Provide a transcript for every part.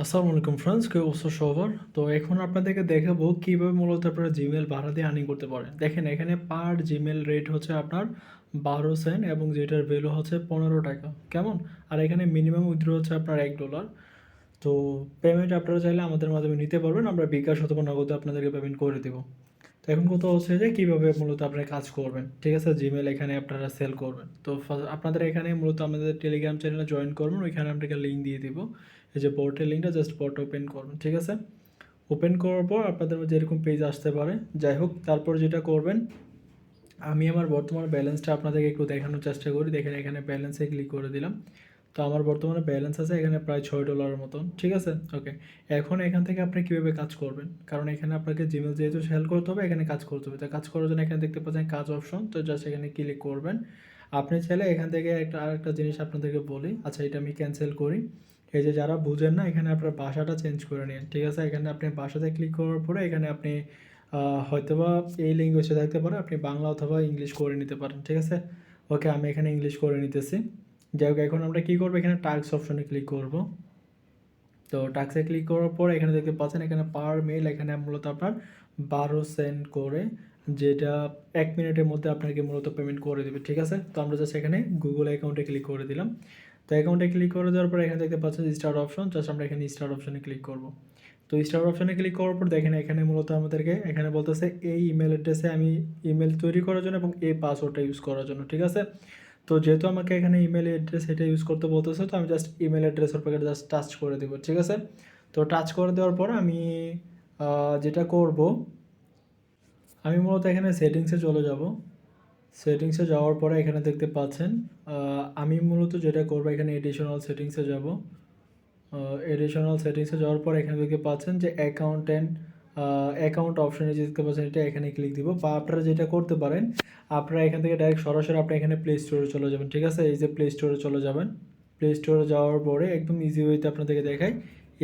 আসসালামু আলাইকুম ফ্রেন্ডস কেউ অবস্থা সবার? তো এখন আপনাদেরকে দেখাবো কীভাবে মূলত আপনারা জিমেল ভাড়া দিয়ে আর্নিং করতে পারেন। দেখেন, এখানে পার জিমেল রেট হচ্ছে আপনার বারো সেন্ট এবং যেটার ভ্যালু হচ্ছে পনেরো টাকা। কেমন? আর এখানে মিনিমাম উইথড্র হচ্ছে আপনার এক ডলার তো পেমেন্ট আপনারা চাইলে আমাদের মাধ্যমে নিতে পারবেন, আমরা বিকাশ অথবা নগদে আপনাদেরকে পেমেন্ট করে দেবো। তো এখন কথা হচ্ছে যে কীভাবে মূলত আপনারা কাজ করবেন। ঠিক আছে জিমেল এখানে আপনারা সেল করবেন। তো আপনাদের এখানে মূলত আমাদের টেলিগ্রাম চ্যানেলে জয়েন করবেন, ওইখানে আপনাকে লিঙ্ক দিয়ে দিব। এই যে পোর্টের লিঙ্কটা জাস্ট পোর্ট ওপেন করবেন, ঠিক আছে? ওপেন করার পর আপনাদের মধ্যে এরকম পেজ আসতে পারে। যাই হোক, তারপর যেটা করবেন, আমি আমার বর্তমান ব্যালেন্সটা আপনাদেরকে একটু দেখানোর চেষ্টা করি। দেখেন, এখানে ব্যালেন্সে ক্লিক করে দিলাম। তো আমার বর্তমানে ব্যালেন্স আছে এখানে প্রায় ছয় ডলারের মতন, ঠিক আছে? ওকে এখন এখান থেকে আপনি কীভাবে কাজ করবেন? কারণ এখানে আপনাকে জিমেল যেহেতু সেল করতে হবে, এখানে কাজ করতে হবে। তো কাজ করার জন্য এখানে দেখতে পাচ্ছেন কাজ অপশন তো জাস্ট এখানে ক্লিক করবেন। আপনি চাইলে এখান থেকে একটা, আরেকটা জিনিস আপনাদেরকে বলি। আচ্ছা এটা আমি ক্যান্সেল করি। এই যে যারা বুঝেন না, এখানে আপনার ভাষাটা চেঞ্জ করে নিন, ঠিক আছে? এখানে আপনি ভাষাতে ক্লিক করার পরে এখানে আপনি হয়তোবা এই ল্যাঙ্গুয়েজে থাকতে পারে, আপনি বাংলা অথবা ইংলিশ করে নিতে পারেন, ঠিক আছে? ওকে আমি এখানে ইংলিশ করে নিতেছি। যাই হোক, এখন আমরা কী করব? এখানে টাস্ক অপশনে ক্লিক করব। তো টাক্সে ক্লিক করার পর এখানে দেখতে পাচ্ছেন, এখানে পার মেল এখানে মূলত আপনার বারো সেন্ট করে, যেটা এক মিনিটের মধ্যে আপনাকে মূলত পেমেন্ট করে দেবে, ঠিক আছে? তো আমরা জাস্ট এখানে গুগল অ্যাকাউন্টে ক্লিক করে দিলাম। তো অ্যাকাউন্টে ক্লিক করে দেওয়ার পর এখানে দেখতে পাচ্ছেন স্টার্ট অপশন জাস্ট আমরা এখানে স্টার্ট অপশনে ক্লিক করব। তো স্টার্ট অপশনে ক্লিক করার পর দেখেন এখানে মূলত আমাদেরকে এখানে বলতেছে এই ইমেল অ্যাড্রেসে আমি ইমেল তৈরি করার জন্য এবং এই পাসওয়ার্ডটা ইউজ করার জন্য, ঠিক আছে? তো যেহেতু আমাকে এখানে ইমেল অ্যাড্রেস এটা ইউজ করতে বলতেছে, তো আমি জাস্ট ইমেল অ্যাড্রেসের উপর জাস্ট টাচ করে দেবো, ঠিক আছে? তো টাচ করে দেওয়ার পর আমি যেটা করব, আমি মূলত এখানে সেটিংসে চলে যাব। সেটিংসে যাওয়ার পরে এখানে দেখতে পাচ্ছেন আমি মূলত যেটা করব এখানে এডিশনাল সেটিংসে যাব। এডিশনাল সেটিংসে যাওয়ার পর এখানে দেখতে পাচ্ছেন যে অ্যাকাউন্টেন্ট অ্যাকাউন্ট অপশনে যে দেখতে পাচ্ছেন এটা এখানে ক্লিক দিব বা আপনারা যেটা করতে পারেন, আপনারা এখান থেকে ডাইরেক্ট সরাসরি আপনি এখানে প্লে স্টোরে চলে যাবেন, ঠিক আছে? এই যে প্লে স্টোরে চলে যাবেন। প্লে স্টোরে যাওয়ার পরে একদম ইজি ওয়েতে আপনাদেরকে দেখাই।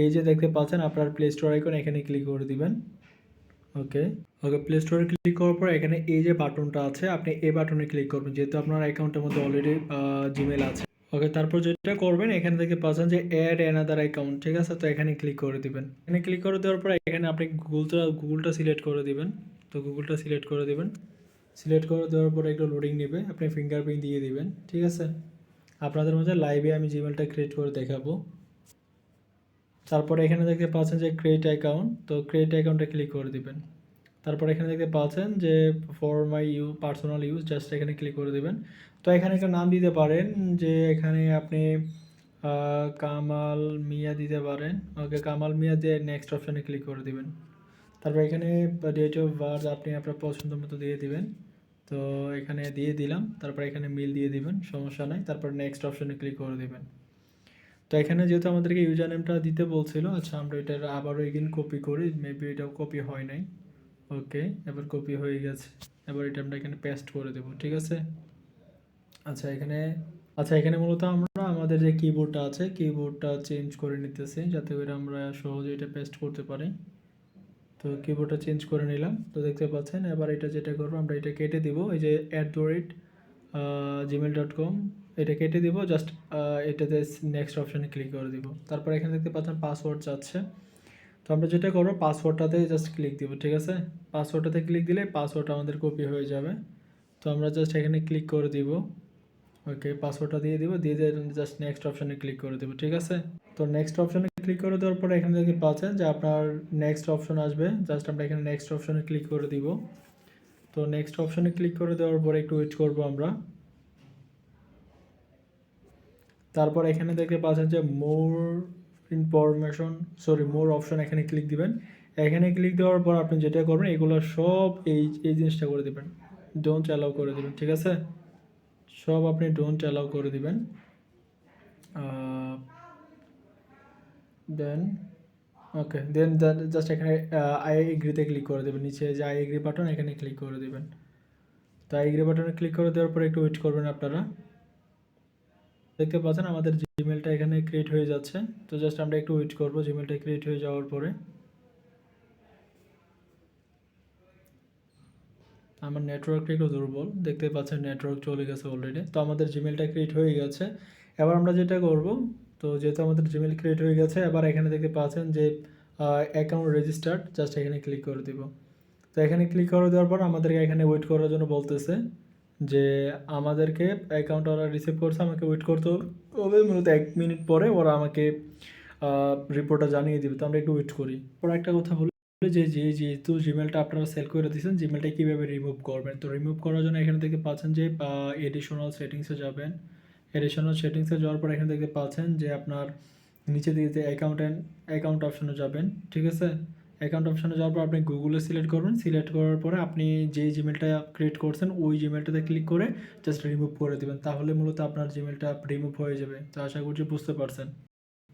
এই যে দেখতে পাচ্ছেন আপনার প্লে স্টোর আইকন এখানে ক্লিক করে দিবেন। ওকে ওকে প্লে স্টোরে ক্লিক করার পর এখানে এই যে বাটনটা আছে, আপনি এই বাটনে ক্লিক করবেন। যেহেতু আপনার অ্যাকাউন্টের মধ্যে অলরেডি জিমেল আছে। ওকে, তারপর যেটা করবেন, এখানে থেকে পাচ্ছেন যে অ্যাড অ্যানাদার অ্যাকাউন্ট ঠিক আছে? তো এখানে ক্লিক করে দিবেন। এখানে ক্লিক করে দেওয়ার পর এখানে আপনি গুগলটা গুগলটা সিলেক্ট করে দিবেন। তো গুগলটা সিলেক্ট করে দিবেন। সিলেক্ট করে দেওয়ার পরে একটু লোডিং নেবে, আপনি ফিঙ্গারপ্রিন্ট দিয়ে দিবেন, ঠিক আছে? আপনাদের মধ্যে লাইভে আমি জিমেলটা ক্রিয়েট করে দেখাবো। তারপরে এখানে দেখতে পাচ্ছেন যে ক্রিয়েট অ্যাকাউন্ট তো ক্রিয়েট অ্যাকাউন্টে ক্লিক করে দিবেন। তারপর এখানে দেখতে পাচ্ছেন যে for my you personal use just এখানে ক্লিক করে দিবেন। তো এখানে একটা নাম দিতে পারেন যে এখানে আপনি কামাল মিয়া দিতে পারেন। ওকে, কামাল মিয়া দিয়ে নেক্সট অপশানে ক্লিক করে দিবেন। তারপর এখানে ডেট অফ বার্থ আপনি আপনার পছন্দ মতো দিয়ে দিবেন। তো এখানে দিয়ে দিলাম। তারপর এখানে মিল দিয়ে দিবেন, সমস্যা নাই। তারপর নেক্সট অপশানে ক্লিক করে দিবেন। তো এখানে যেহেতু আমাদেরকে ইউজার নেমটা দিতে বলছিল আচ্ছা আমরা এটা আবারও এগেন কপি করি মেবি এটাও কপি হয় নাই। ওকে এবার কপি হয়ে গেছে। এবার এটা আমরা এখানে পেস্ট করে দেবো, ঠিক আছে? আচ্ছা এখানে আচ্ছা এখানে মূলত আমরা আমাদের যে কিবোর্ডটা আছে কিবোর্ডটা চেঞ্জ করে নিতেছি, যাতে করে আমরা সহজে এটা পেস্ট করতে পারি। তো কিবোর্ডটা চেঞ্জ করে নিলাম, তো দেখতে পাচ্ছেন, এবার এটা যেটা করব, আমরা এটা কেটে দিব, এই যে at the rate Gmail dot com এটা কেটে দিব জাস্ট এটাতে নেক্সট অপশানে ক্লিক করে দিব। তারপর এখানে দেখতে পাচ্ছেন পাসওয়ার্ড চাচ্ছে তো আমরা যেটা করব পাসওয়ার্ডটাতে জাস্ট ক্লিক দিব, ঠিক আছে? পাসওয়ার্ডটাতে ক্লিক দিলে পাসওয়ার্ড আমাদের কপি হয়ে যাবে। তো আমরা জাস্ট এখানে ক্লিক করে দিব। ওকে পাসওয়ার্ডটা দিয়ে দিব, দিয়ে দিয়ে জাস্ট নেক্সট অপশানে ক্লিক করে দেবো, ঠিক আছে? তো নেক্সট অপশানে ক্লিক করে দেওয়ার পরে এখানে দেখতে পাচ্ছেন যে আপনার নেক্সট অপশন আসবে। জাস্ট আমরা এখানে নেক্সট অপশানে ক্লিক করে দিব। তো নেক্সট অপশানে ক্লিক করে দেওয়ার পরে একটু ওয়েট করব আমরা। তারপর এখানে দেখতে পাচ্ছেন যে more information sorry more option এখানে ক্লিক দিবেন। এখানে ক্লিক দেওয়ার পর আপনি যেটা করবেন, এগুলো সব এই এই জিনিসটা করে দিবেন। ডোন্ট অ্যালাউ করে দেবেন, ঠিক আছে? সব আপনি ডোন্ট অ্যালাউ করে দিবেন। দেন ওকে দেন জাস্ট এখানে আই এগ্রিতে ক্লিক করে দেবেন। নিচে যে আই এগ্রি বাটন এখানে ক্লিক করে দেবেন। তো আই এগ্রি বাটনে ক্লিক করে দেওয়ার পরে একটু ওয়েট করবেন আপনারা। দেখতে পাচ্ছেন আমাদের জিমেলটা এখানে ক্রিয়েট হয়ে যাচ্ছে। তো জাস্ট আমরা একটু ওয়েট করব জিমেলটা ক্রিয়েট হয়ে যাওয়ার পরে। আমার নেটওয়ার্কটা একটু দুর্বল, দেখতে পাচ্ছেন নেটওয়ার্ক চলে গেছে অলরেডি তো আমাদের জিমেলটা ক্রিয়েট হয়ে গেছে। এবার আমরা যেটা করব, তো যেহেতু আমাদের জিমেল ক্রিয়েট হয়ে গেছে, এবার এখানে দেখতে পাচ্ছেন যে অ্যাকাউন্ট রেজিস্টার্ড জাস্ট এখানে ক্লিক করে দিব। তো এখানে ক্লিক করে দেওয়ার পর আমাদেরকে এখানে ওয়েট করার জন্য বলতেছে যে আমাদেরকে অ্যাকাউন্ট ওরা রিসিভ করছে, আমাকে ওয়েট করতে হবে। মূলত এক মিনিট পরে ওরা আমাকে রিপোর্টটা জানিয়ে দিবে। তো আমরা একটু ওয়েট করি। ওরা একটা কথা বলি যে যে যেহেতু জিমেলটা আপনারা সেল করে দিয়েছেন জিমেলটা কীভাবে রিমুভ করবেন? তো রিমুভ করার জন্য এখানে দেখতে পাচ্ছেন যে এডিশনাল সেটিংসে যাবেন। এডিশনাল সেটিংসে যাওয়ার পর এখানে দেখতে পাচ্ছেন যে, আপনার নিচে দিকে যে অ্যাকাউন্টেন্ট অ্যাকাউন্ট অপশনে যাবেন। ঠিক আছে? অ্যাকাউন্ট অপশানে যাওয়ার পর আপনি গুগলে সিলেক্ট করবেন। সিলেক্ট করার পরে আপনি যে জিমেলটা ক্রিয়েট করছেন, ওই জিমেলটাতে ক্লিক করে জাস্ট রিমুভ করে দেবেন। তাহলে মূলত আপনার জিমেলটা রিমুভ হয়ে যাবে। তো আশা করছি বুঝতে পারছেন।